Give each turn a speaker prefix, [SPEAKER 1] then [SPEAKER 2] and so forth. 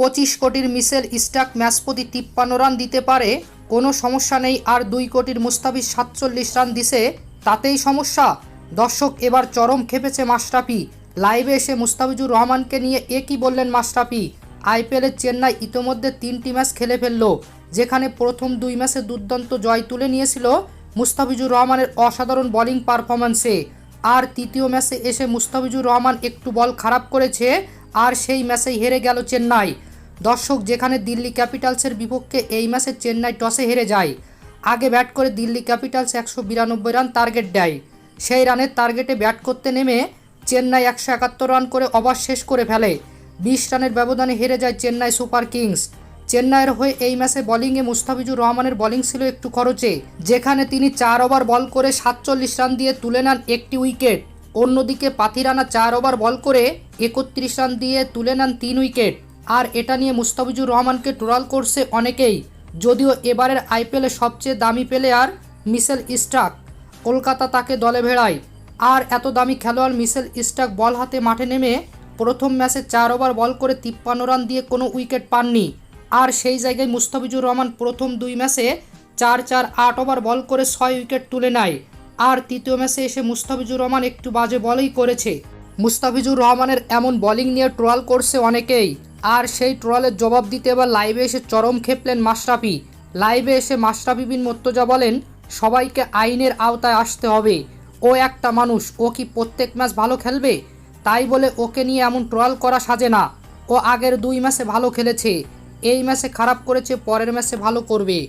[SPEAKER 1] পঁচিশ কোটির Mitchell Starc match প্রতি তিপ্পান্ন রান দিতে পারে, কোনো সমস্যা নেই। আর দুই কোটির মুস্তাফিজ সাতচল্লিশ রান দিছে, তাতেই সমস্যা। দর্শক, এবার চরম খেপেছে মাশরাফি। লাইভে এসে মুস্তাফিজুর রহমানকে নিয়ে এ কি বললেন মাশরাফি? আইপিএলের চেন্নাই ইতোমধ্যে তিনটি ম্যাচ খেলে ফেলল, যেখানে প্রথম দুই ম্যাচে দুর্দান্ত জয় তুলে নিয়েছিল মুস্তাফিজুর রহমানের অসাধারণ বোলিং পারফরম্যান্সে। আর তৃতীয় ম্যাচে এসে মুস্তাফিজুর রহমান একটু বল খারাপ করেছে, আর সেই ম্যাচেই হেরে গেল চেন্নাই। দর্শক, যেখানে দিল্লি ক্যাপিটালসের বিপক্ষে এই ম্যাচে চেন্নাই টসে হেরে যায়। আগে ব্যাট করে দিল্লি ক্যাপিটালস একশো বিরানব্বই রান টার্গেট দেয়। সেই রানের টার্গেটে ব্যাট করতে নেমে চেন্নাই একশো একাত্তর রান করে ওভার শেষ করে ফেলে। বিশ রানের ব্যবধানে হেরে যায় চেন্নাই সুপার কিংস। চেন্নাইয়ের হয়ে এই ম্যাচে বোলিংয়ে মুস্তাফিজুর রহমানের বোলিং ছিল একটু খরচে, যেখানে তিনি চার ওভার বল করে সাতচল্লিশ রান দিয়ে তুলে নেন একটি উইকেট। অন্যদিকে পাথিরানা চার ওভার বল করে একত্রিশ রান দিয়ে তুলে নেন তিন উইকেট। আর এটা নিয়ে মুস্তাফিজুর রহমানকে ট্রোল করছে অনেকেই। যদিও এবারের আইপিএলে সবচেয়ে দামি প্লেয়ার মিসেল স্টাক কলকাতা তাকে দলে ভেড়ায়। আর এত দামি খেলোয়াড় মিসেল স্টাক বল হাতে মাঠে নেমে প্রথম ম্যাচে চার ওভার বল করে তিপ্পান্ন রান দিয়ে কোনো উইকেট পাননি। আর সেই জায়গায় মুস্তাফিজুর রহমান প্রথম দুই ম্যাচে চার চার আট ওভার বল করে ছয় উইকেট তুলে নেয়। আর তৃতীয় ম্যাচে এসে মুস্তাফিজুর রহমান একটু বাজে বলই করেছে। মুস্তাফিজুর রহমানের এমন বোলিং নিয়ে ট্রোল করছে অনেকেই। আর সেই ট্রলের জবাব দিতে এবার লাইভে এসে চরম খেপলেন মাশরাফি। লাইভে এসে মাশরাফি বিন মোর্তজা বলেন, সবাইকে আইনের আওতায় আসতে হবে। ও একটা মানুষ, ও কি প্রত্যেক ম্যাচ ভালো খেলবে? তাই বলে ওকে নিয়ে এমন ট্রল করা সাজে না। ও আগের দুই ম্যাচে ভালো খেলেছে। এই ম্যাচে খারাপ করেছে, পরের ম্যাচে ভালো করবে।